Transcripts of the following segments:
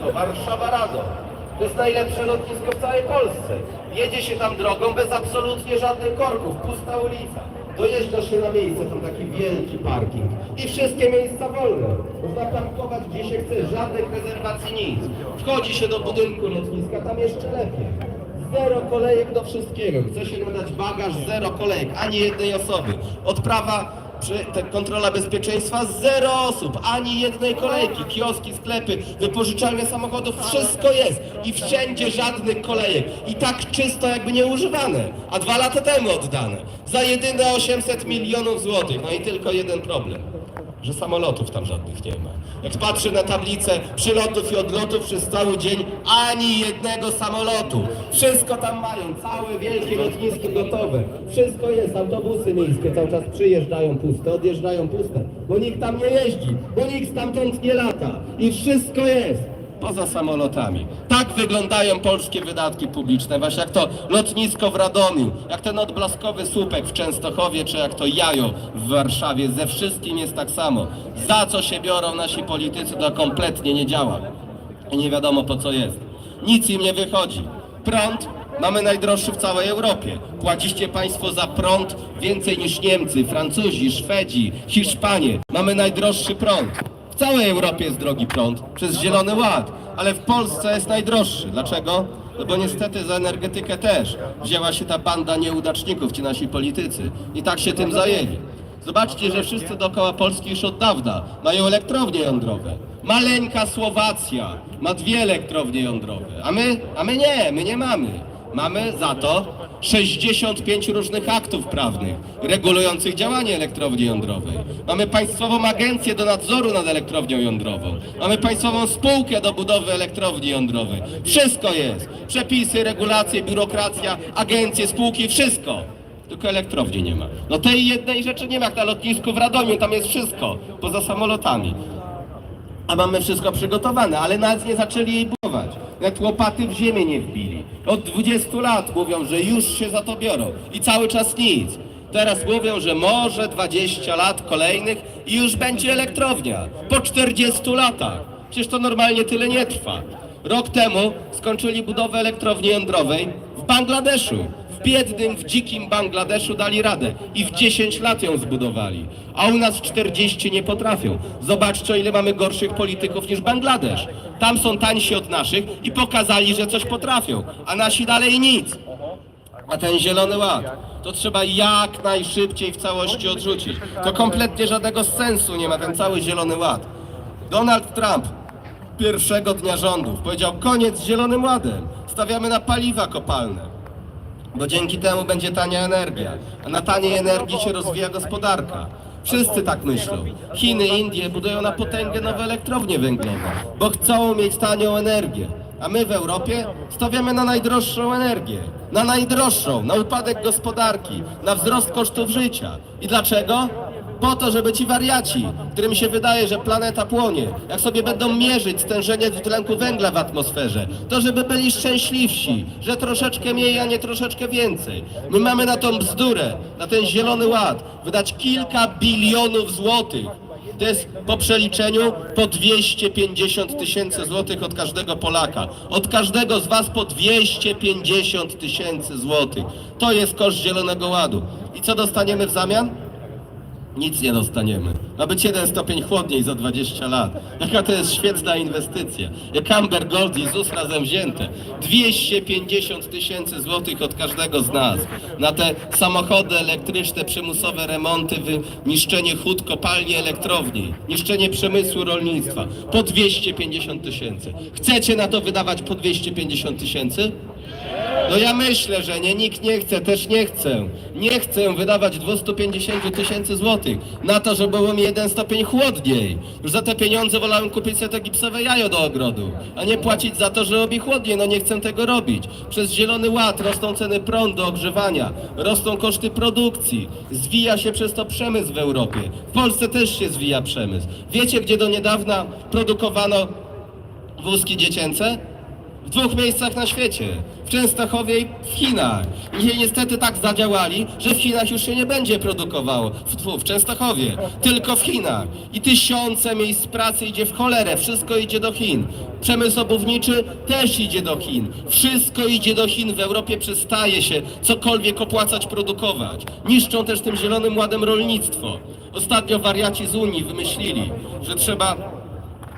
co? Warszawa Rado. To jest najlepsze lotnisko w całej Polsce. Jedzie się tam drogą bez absolutnie żadnych korków, pusta ulica. Dojeżdża się na miejsce, tam taki wielki parking i wszystkie miejsca wolne. Można parkować gdzie się chce, żadnych rezerwacji, nic. Wchodzi się do budynku lotniska, tam jeszcze lepiej. Zero kolejek do wszystkiego. Chce się nadać bagaż, zero kolejek, ani jednej osoby. Odprawa, przy, te, kontrola bezpieczeństwa, zero osób, ani jednej kolejki. Kioski, sklepy, wypożyczalnie samochodów, wszystko jest. I wszędzie żadnych kolejek. I tak czysto jakby nieużywane. A dwa lata temu oddane. Za jedyne 800 milionów złotych. No i tylko jeden problem że samolotów tam żadnych nie ma. Jak patrzę na tablicę przylotów i odlotów przez cały dzień, ani jednego samolotu. Wszystko tam mają, całe wielkie lotnisko gotowe. Wszystko jest, autobusy miejskie cały czas przyjeżdżają puste, odjeżdżają puste, bo nikt tam nie jeździ, bo nikt stamtąd nie lata. I wszystko jest. Poza samolotami. Tak wyglądają polskie wydatki publiczne, właśnie jak to lotnisko w Radomiu, jak ten odblaskowy słupek w Częstochowie, czy jak to jajo w Warszawie. Ze wszystkim jest tak samo. Za co się biorą nasi politycy, to kompletnie nie działa. I nie wiadomo po co jest. Nic im nie wychodzi. Prąd mamy najdroższy w całej Europie. Płacicie Państwo za prąd więcej niż Niemcy, Francuzi, Szwedzi, Hiszpanie. Mamy najdroższy prąd. W całej Europie jest drogi prąd przez Zielony Ład, ale w Polsce jest najdroższy. Dlaczego? No bo niestety za energetykę też wzięła się ta banda nieudaczników, ci nasi politycy i tak się tym zajęli. Zobaczcie, że wszyscy dookoła Polski już od dawna mają elektrownie jądrowe. Maleńka Słowacja ma dwie elektrownie jądrowe, a my, a my nie, my nie mamy. Mamy za to 65 różnych aktów prawnych regulujących działanie elektrowni jądrowej. Mamy Państwową Agencję do nadzoru nad elektrownią jądrową. Mamy Państwową Spółkę do budowy elektrowni jądrowej. Wszystko jest. Przepisy, regulacje, biurokracja, agencje, spółki, wszystko. Tylko elektrowni nie ma. No tej jednej rzeczy nie ma, jak na lotnisku w Radomiu, tam jest wszystko, poza samolotami. A mamy wszystko przygotowane, ale nawet nie zaczęli jej budować. Nawet łopaty w ziemię nie wbili. Od 20 lat mówią, że już się za to biorą i cały czas nic. Teraz mówią, że może 20 lat kolejnych i już będzie elektrownia. Po 40 latach. Przecież to normalnie tyle nie trwa. Rok temu skończyli budowę elektrowni jądrowej w Bangladeszu. W biednym, w dzikim Bangladeszu dali radę i w 10 lat ją zbudowali, a u nas w 40 nie potrafią. Zobaczcie, o ile mamy gorszych polityków niż Bangladesz. Tam są tańsi od naszych i pokazali, że coś potrafią, a nasi dalej nic. A ten zielony ład, to trzeba jak najszybciej w całości odrzucić. To kompletnie żadnego sensu nie ma ten cały zielony ład. Donald Trump pierwszego dnia rządów powiedział koniec z zielonym ładem, stawiamy na paliwa kopalne bo dzięki temu będzie tania energia, a na taniej energii się rozwija gospodarka. Wszyscy tak myślą. Chiny, Indie budują na potęgę nowe elektrownie węglowe, bo chcą mieć tanią energię. A my w Europie stawiamy na najdroższą energię. Na najdroższą, na upadek gospodarki, na wzrost kosztów życia. I dlaczego? Po to, żeby ci wariaci, którym się wydaje, że planeta płonie, jak sobie będą mierzyć stężenie dwutlenku węgla w atmosferze, to żeby byli szczęśliwsi, że troszeczkę mniej, a nie troszeczkę więcej. My mamy na tą bzdurę, na ten zielony ład, wydać kilka bilionów złotych. To jest po przeliczeniu po 250 tysięcy złotych od każdego Polaka. Od każdego z Was po 250 tysięcy złotych. To jest koszt Zielonego Ładu. I co dostaniemy w zamian? Nic nie dostaniemy. Ma być jeden stopień chłodniej za 20 lat. Jaka to jest świetna inwestycja. Jak Amber Gold i ZUS razem wzięte. 250 tysięcy złotych od każdego z nas. Na te samochody elektryczne, przymusowe remonty, niszczenie hut, kopalni, elektrowni, niszczenie przemysłu rolnictwa. Po 250 tysięcy. Chcecie na to wydawać po 250 tysięcy? No ja myślę, że nie, nikt nie chce, też nie chcę. Nie chcę wydawać 250 tysięcy złotych na to, żeby było mi jeden stopień chłodniej. Już za te pieniądze wolałem kupić sobie to gipsowe jajo do ogrodu, a nie płacić za to, że robi chłodniej. No nie chcę tego robić. Przez Zielony Ład rosną ceny prądu, ogrzewania, rosną koszty produkcji, zwija się przez to przemysł w Europie. W Polsce też się zwija przemysł. Wiecie, gdzie do niedawna produkowano wózki dziecięce? W dwóch miejscach na świecie. W Częstochowie i w Chinach. I niestety tak zadziałali, że w Chinach już się nie będzie produkowało. W, w Częstochowie. Tylko w Chinach. I tysiące miejsc pracy idzie w cholerę. Wszystko idzie do Chin. Przemysł obuwniczy też idzie do Chin. Wszystko idzie do Chin. W Europie przestaje się cokolwiek opłacać, produkować. Niszczą też tym zielonym ładem rolnictwo. Ostatnio wariaci z Unii wymyślili, że trzeba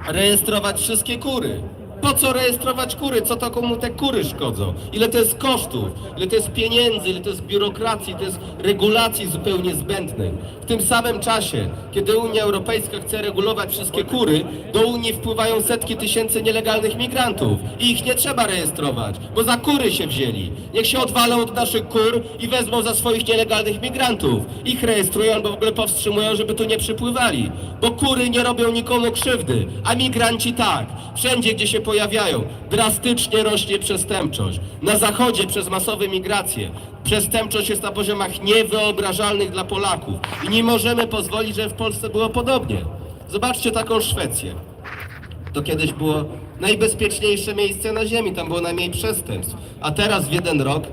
rejestrować wszystkie kury. Po co rejestrować kury? Co to komu te kury szkodzą? Ile to jest kosztów? Ile to jest pieniędzy? Ile to jest biurokracji? To jest regulacji zupełnie zbędnych. W tym samym czasie, kiedy Unia Europejska chce regulować wszystkie kury, do Unii wpływają setki tysięcy nielegalnych migrantów i ich nie trzeba rejestrować, bo za kury się wzięli. Niech się odwalą od naszych kur i wezmą za swoich nielegalnych migrantów. Ich rejestrują albo w ogóle powstrzymują, żeby tu nie przypływali. Bo kury nie robią nikomu krzywdy, a migranci tak. Wszędzie, gdzie się pojawiają, drastycznie rośnie przestępczość. Na zachodzie przez masowe migracje przestępczość jest na poziomach niewyobrażalnych dla Polaków. I nie możemy pozwolić, żeby w Polsce było podobnie. Zobaczcie taką Szwecję. To kiedyś było najbezpieczniejsze miejsce na ziemi, tam było najmniej przestępstw. A teraz w jeden rok